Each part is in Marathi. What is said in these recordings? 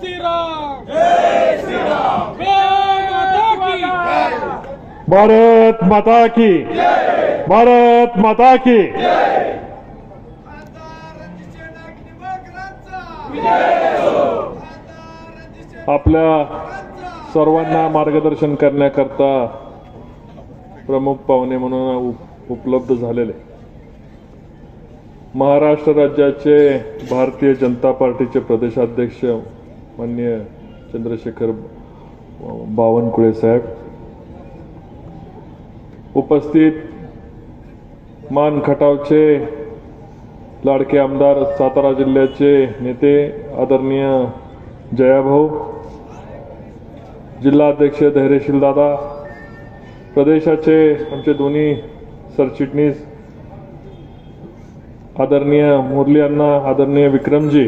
श्रीराम जय श्रीराम। भारत माता की। भारत माता की। आपल्या सर्वांना मार्गदर्शन करण्याकरता प्रमुख पाहुणे म्हणून उप- उपलब्ध झालेले महाराष्ट्र राज्याचे भारतीय जनता पार्टीचे प्रदेशाध्यक्ष मान्य चंद्रशेखर बावनकुळे साहेब. उपस्थित मान खटावचे लाडके आमदार सातारा जिल्ह्याचे नेते आदरणीय जयाभाऊ जिल्हाध्यक्ष धैर्यशील दादा प्रदेशाचे आमचे दोन्ही सरचिटणीस आदरणीय मुरली अण्णा आदरणीय विक्रमजी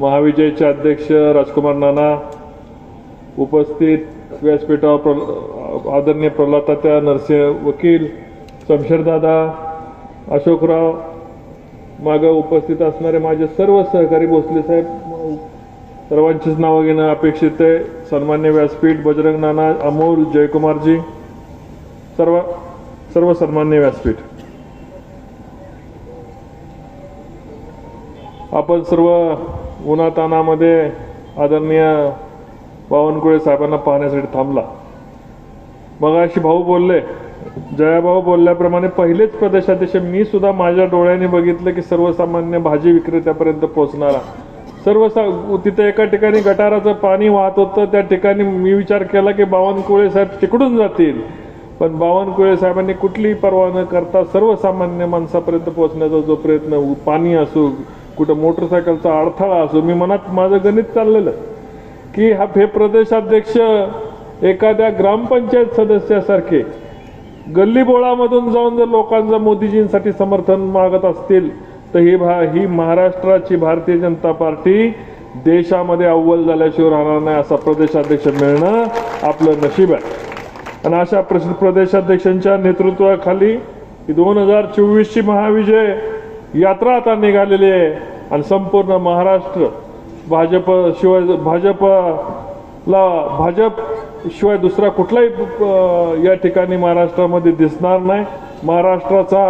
महाविजयचे अध्यक्ष राजकुमार नाना उपस्थित व्यासपीठावर प्र आदरणीय प्रल्हादात्या नरसिंह वकील शमशेरदादा अशोकराव मागं उपस्थित असणारे माझे सर्व सहकारी भोसले साहेब सर्वांचीच नावं घेणं अपेक्षित आहे. सन्मान्य व्यासपीठ बजरंग नाना अमोल जयकुमारजी सर्व सर्व सन्मान्य व्यासपीठ. आपण सर्व उन्हातानामध्ये आदरणीय बावनकुळे साहेबांना पाहण्यासाठी थांबला. मग अशी भाऊ बोलले जयाभाऊ बोलल्याप्रमाणे पहिलेच प्रदेशाध्यक्ष मी सुद्धा माझ्या डोळ्याने बघितलं की सर्वसामान्य भाजी विक्रेत्यापर्यंत पोहोचणारा. सर्व तिथे एका ठिकाणी गटाराचं पाणी वाहत होतं त्या ठिकाणी मी विचार केला की बावनकुळे साहेब तिकडून जातील. पण बावनकुळे साहेबांनी कुठलीही पर्वा न करता सर्वसामान्य माणसापर्यंत पोहोचण्याचा जो प्रयत्न पाणी असू कुठं मोटरसायकलचा अडथळा असो मी मनात माझं गणित चाललेलं की हा हे प्रदेशाध्यक्ष एखाद्या ग्रामपंचायत सदस्यासारखे गल्लीबोळामधून जाऊन जर लोकांचं मोदीजींसाठी समर्थन मागत असतील तर ही भा ही महाराष्ट्राची भारतीय जनता पार्टी देशामध्ये अव्वल झाल्याशिवाय राहणार नाही असा प्रदेशाध्यक्ष मिळणं आपलं नशीब आहे. आणि अशा प्रदेशाध्यक्षांच्या नेतृत्वाखाली दोन हजार चोवीसची महाविजय यात्रा आता निघालेली आहे आणि संपूर्ण महाराष्ट्र भाजप शिवाय भाजपला भाजप शिवाय दुसरा कुठलाही या ठिकाणी महाराष्ट्रामध्ये दिसणार नाही. महाराष्ट्राचा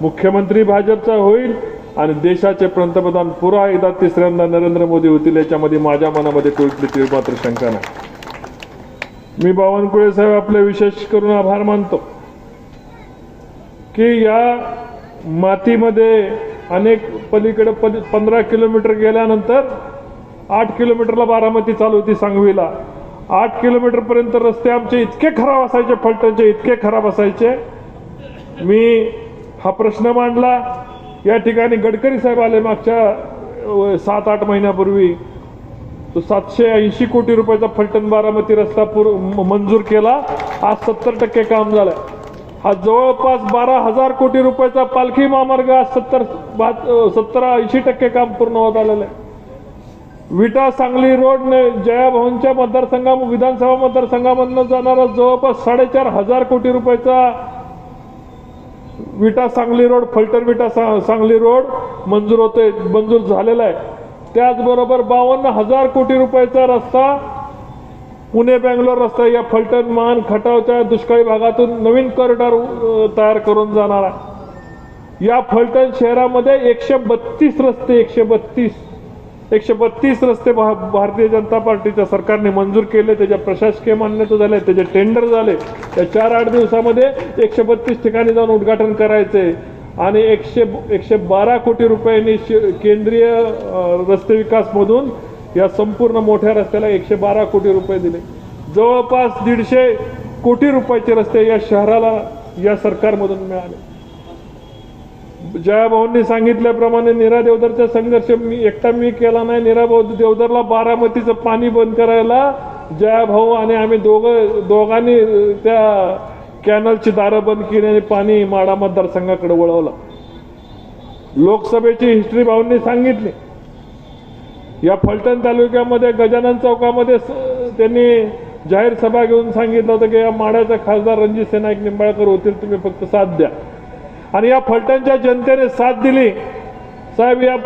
मुख्यमंत्री भाजपचा होईल आणि देशाचे पंतप्रधान पुरा एकदा तिसऱ्यांदा नरेंद्र मोदी होतील याच्यामध्ये माझ्या मनामध्ये कुठली मात्र शंका नाही. मी बावनकुळे साहेब आपले विशेष करून आभार मानतो की या मातीमध्ये अनेक पलीकडे पली पंधरा किलोमीटर गेल्यानंतर आठ किलोमीटरला बारामती चालू होती सांगवीला. आठ किलोमीटरपर्यंत रस्ते आमचे इतके खराब असायचे फलटणचे इतके खराब असायचे. मी हा प्रश्न मांडला. या ठिकाणी गडकरी साहेब आले मागच्या सात आठ महिन्यापूर्वी. तो सातशे ऐंशी कोटी रुपयाचा फलटण बारामती रस्ता पूर म- मंजूर केला. आज सत्तर टक्के काम झालं. हा जवळपास बारा हजार कोटी रुपयाचा पालखी महामार्ग आज सत्तर सत्तर ऐंशी टक्के काम पूर्ण होत आलेलं आहे. विटा सांगली रोड जयाभाऊंच्या मतदारसंघा विधानसभा मतदारसंघामधनं जाणारा जवळपास साडेचार हजार कोटी रुपयाचा विटा सांगली रोड फलटर विटा सा- सांगली रोड मंजूर होतोय मंजूर झालेला आहे. त्याचबरोबर बावन्न हजार कोटी रुपयाचा रस्ता पुणे बँगलोर रस्ता या फलटण मान खटावच्या दुष्काळी भागातून नवीन कॉरिडॉर तयार करून जाणार आहे. या फलटण शहरामध्ये एकशे बत्तीस रस्ते एकशे बत्तीस एकशे बत्तीस रस्ते भा- भारतीय जनता पार्टीच्या सरकारने मंजूर केले त्याच्या प्रशासकीय मान्यता झाले त्याचे टेंडर झाले. त्या चार आठ दिवसामध्ये एकशे बत्तीस ठिकाणी जाऊन उद्घाटन करायचे. आणि एकशे एकशे बारा कोटी रुपयांनी शि- केंद्रीय रस्ते विकासमधून या संपूर्ण मोठ्या रस्त्याला एकशे बारा कोटी रुपये दिले. जवळपास दीडशे कोटी रुपयाचे रस्ते या शहराला या सरकारमधून मिळाले. जयाभाऊंनी सांगितल्याप्रमाणे नीरा देवधरचा संघर्ष मी एकटा मी केला नाही. नीरा भाऊ देवदरला बारामतीचं पाणी बंद करायला जयाभाऊ आणि आम्ही दोघं दोघांनी त्या कॅनलची दारं बंद केली आणि पाणी माडा मतदारसंघाकडे वळवलं. लोकसभेची हिस्ट्री भाऊंनी सांगितली. या फलटण तालुक्यामध्ये गजानन चौकामध्ये स- त्यांनी जाहीर सभा घेऊन सांगितलं होतं की या माड्याचा खासदार रणजित सेनाईक निंबाळकर होतील तुम्ही फक्त साथ द्या. आणि या फलटणच्या जनतेने साथ दिली. साहेब या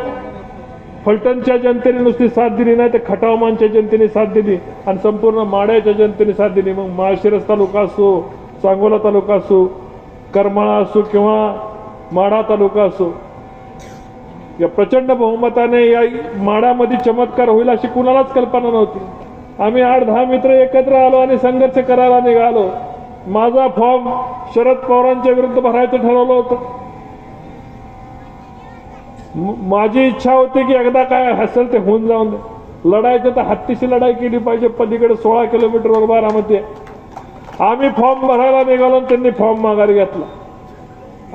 फलटणच्या जनतेने नुसती साथ दिली नाही तर खटावमानच्या जनतेने साथ दिली आणि संपूर्ण माड्याच्या जनतेने साथ दिली. मग माळशिरस तालुका असो सांगोला तालुका असो करमाळा असो किंवा माढा तालुका असो या प्रचंड बहुमताने या माडामध्ये चमत्कार होईल अशी कुणालाच कल्पना नव्हती. आम्ही आठ दहा मित्र एकत्र आलो आणि संघर्ष करायला निघालो. माझा फॉर्म शरद पवारांच्या विरुद्ध भरायचं ठरवलं होतं. माझी इच्छा होती की एकदा काय असेल ते होऊन जाऊन दे. लढायचं तर हत्तीशी लढाई केली पाहिजे पलीकडे सोळा किलोमीटरवर बारामध्ये आम्ही फॉर्म भरायला निघालो आणि त्यांनी फॉर्म माघारी घेतला.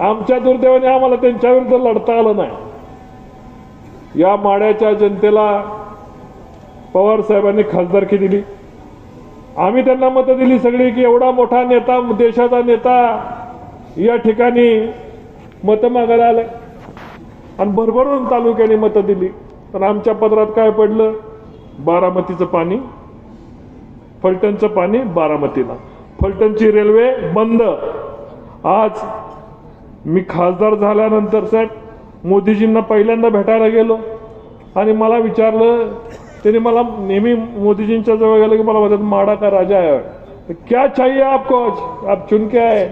आमच्या दुर्दैवाने आम्हाला त्यांच्या विरुद्ध लढता आलं नाही. या माड्याच्या जनतेला पवार साहेबांनी खासदारकी दिली. आम्ही त्यांना मतं दिली सगळी की एवढा मोठा नेता देशाचा नेता या ठिकाणी मतं मागायला आलं आणि भरभरून तालुक्याने मतं दिली. पण आमच्या पदरात काय पडलं? बारामतीचं पाणी फलटणचं पाणी बारामतीला. फलटणची रेल्वे बंद. आज मी खासदार झाल्यानंतर साहेब मोदीजींना पहिल्यांदा भेटायला गेलो आणि मला विचारलं त्यांनी मला नेहमी मोदीजींच्या जवळ गेलं की मला म्हणतात माडा का राजा है तो क्या चाहिए आपको आज? आप चुन के आए.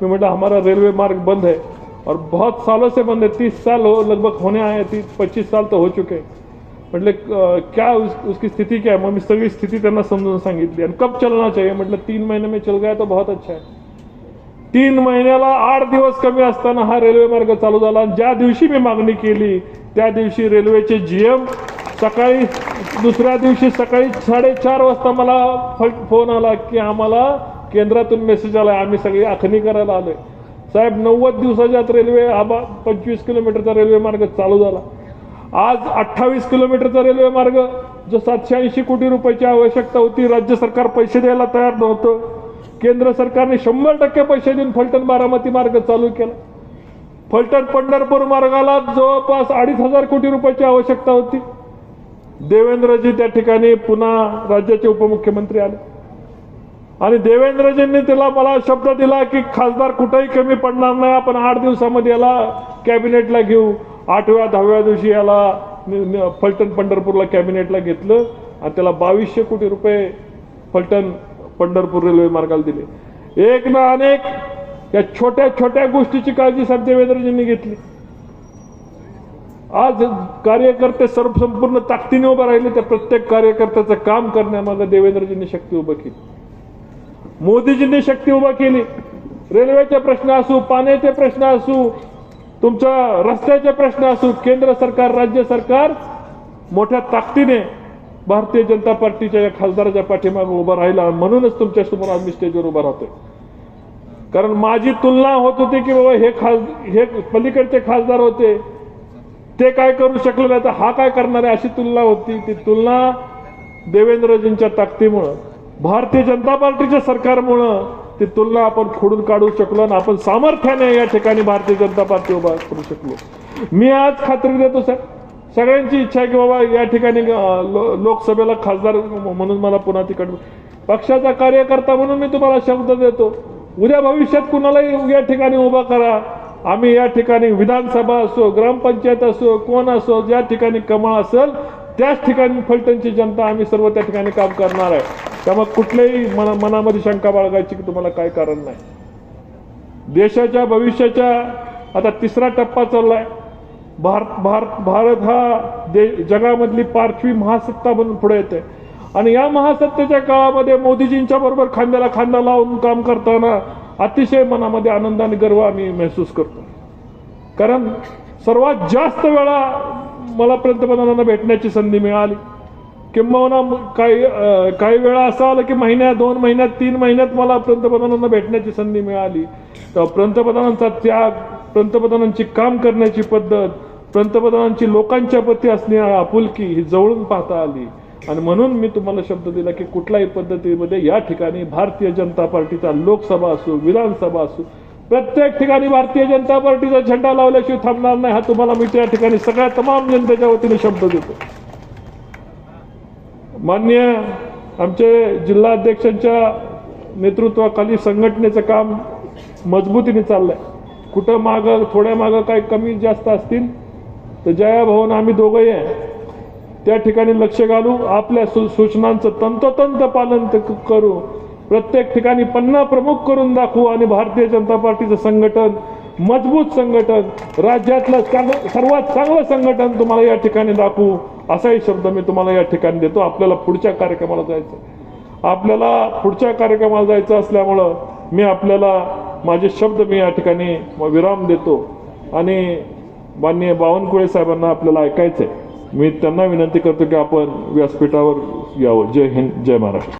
मैं म्हटलं हमारा रेलवे मार्ग बंद है और बहुत सालों से बंद है तीस साल हो लगभग होने आए तीस पच्चीस साल तो हो चुके म्हटले क्या उस, उसकी स्थिति क्या है? मग मी सगळी स्थिती त्यांना समजून सांगितली. आणि कब चलना चाहिए? म्हटलं तीन महीने में चल गया तो बहुत अच्छा है. तीन महिन्याला आठ दिवस कमी असताना हा रेल्वे मार्ग चालू झाला. आणि ज्या दिवशी मी मागणी केली त्या दिवशी रेल्वेचे जी एम सकाळी दुसऱ्या दिवशी सकाळी साडेचार वाजता मला फ- फोन आला की आम्हाला केंद्रातून मेसेज आला. आम्ही सगळी आखणी करायला आलोय. साहेब नव्वद दिवसाच्या आत रेल्वे आबा पंचवीस किलोमीटरचा रेल्वे मार्ग चालू झाला. आज अठ्ठावीस किलोमीटरचा रेल्वे मार्ग जो सातशे ऐंशी कोटी रुपयाची आवश्यकता होती राज्य सरकार पैसे द्यायला तयार नव्हतं. केंद्र सरकारने शंभर टक्के पैसे देऊन फलटण बारामती मार्ग चालू केला. फलटण पंढरपूर मार्गाला जवळपास अडीच हजार कोटी रुपयाची आवश्यकता होती. देवेंद्रजी त्या ठिकाणी पुन्हा राज्याचे उपमुख्यमंत्री आले. आणि देवेंद्रजींनी तिला मला शब्द दिला की खासदार कुठेही कमी पडणार नाही आपण आठ दिवसामध्ये याला कॅबिनेटला घेऊ. आठव्या दहाव्या दिवशी याला फलटण पंढरपूरला कॅबिनेटला घेतलं आणि त्याला बावीसशे कोटी रुपये फलटण पंढरपूर रेल्वे मार्गाला दिले. एक ना अनेक या छोट्या छोट्या गोष्टीची काळजी साहेब देवेंद्रजींनी घेतली. आज कार्यकर्ते सर्व संपूर्ण ताकदीने उभं राहिले त्या प्रत्येक कार्यकर्त्याचं काम करण्यामध्ये देवेंद्रजींनी शक्ती उभं केली. मोदीजींनी शक्ती उभा केली. रेल्वेचे प्रश्न असू पाण्याचे प्रश्न असू तुमच्या रस्त्याचे प्रश्न असू केंद्र सरकार राज्य सरकार मोठ्या ताकदीने भारतीय जनता पार्टीच्या या खासदाराच्या पाठीमागे उभा राहिला म्हणूनच तुमच्यासमोर आम्ही स्टेजवर उभा राहतोय. कारण माझी तुलना होत होती की बाबा हे खास हे पलीकडचे खासदार होते. ते काय करू शकले नाही तर हा काय करणार आहे अशी तुलना होती. ती तुलना देवेंद्रजींच्या ताकदीमुळं भारतीय जनता पार्टीच्या सरकारमुळं ती तुलना आपण फोडून काढू शकलो आणि आपण सामर्थ्याने या ठिकाणी भारतीय जनता पार्टी उभा करू शकलो. मी आज खात्री देतो साहेब सगळ्यांची इच्छा आहे की बाबा या ठिकाणी लोकसभेला खासदार म्हणून मला पुन्हा तिकड पक्षाचा कार्यकर्ता म्हणून मी तुम्हाला शब्द देतो. उद्या भविष्यात कुणालाही या ठिकाणी उभा करा. आम्ही या ठिकाणी विधानसभा असो ग्रामपंचायत असो कोण असो ज्या ठिकाणी कमळ असेल त्याच ठिकाणी फलटणची जनता आम्ही सर्व त्या ठिकाणी काम करणार आहे. त्यामुळे कुठल्याही मना मनामध्ये शंका बाळगायची की तुम्हाला काय कारण नाही. देशाच्या भविष्याच्या आता तिसरा टप्पा चाललाय. भारत भारत भारत हा दे जगामधली पाचवी महासत्ता म्हणून पुढे येते. आणि या महासत्तेच्या काळामध्ये मोदीजींच्या बरोबर खांद्याला खांदा लावून काम करताना अतिशय मनामध्ये आनंद आणि गर्व आम्ही महसूस करतो. कारण सर्वात जास्त वेळा मला पंतप्रधानांना भेटण्याची संधी मिळाली. किंबहुना काही काही वेळा असं आलं की महिन्यात दोन महिन्यात तीन महिन्यात मला पंतप्रधानांना भेटण्याची संधी मिळाली. तर पंतप्रधानांचा त्याग पंतप्रधानांची काम करण्याची पद्धत पंतप्रधानांची लोकांच्या प्रती असणारी आपुलकी ही जवळून पाहता आली. आणि म्हणून मी तुम्हाला शब्द दिला की कुठल्याही पद्धतीमध्ये या ठिकाणी भारतीय जनता पार्टीचा लोकसभा असो विधानसभा असो प्रत्येक ठिकाणी भारतीय जनता पार्टीचा झेंडा लावल्याशिवाय थांबणार नाही हा तुम्हाला मी त्या ठिकाणी सगळ्या तमाम जनतेच्या वतीने शब्द देतो. मान्य आमचे जिल्हाध्यक्षांच्या नेतृत्वाखाली संघटनेचं काम मजबूतीने चाललंय. कुठं मागं थोड्या मागं काही कमी जास्त असतील तर जया भवन आम्ही दोघंही आहे त्या ठिकाणी लक्ष घालू आपल्या सु सूचनांचं तंतोतंत पालन करू. प्रत्येक ठिकाणी पन्ना प्रमुख करून दाखवू आणि भारतीय जनता पार्टीचं संघटन मजबूत संघटन राज्यातलं चांग- सर्वात चांगलं संघटन तुम्हाला या ठिकाणी दाखवू. असाही शब्द मी तुम्हाला या ठिकाणी देतो. आपल्याला पुढच्या कार्यक्रमाला जायचं आपल्याला पुढच्या कार्यक्रमाला जायचं असल्यामुळं मी आपल्याला माझे शब्द मी या ठिकाणी विराम देतो. आणि माननीय बावनकुळे साहेबांना आपल्याला ऐकायचं आहे मी त्यांना विनंती करतो की आपण व्यासपीठावर यावं. जय हिंद जय महाराष्ट्र.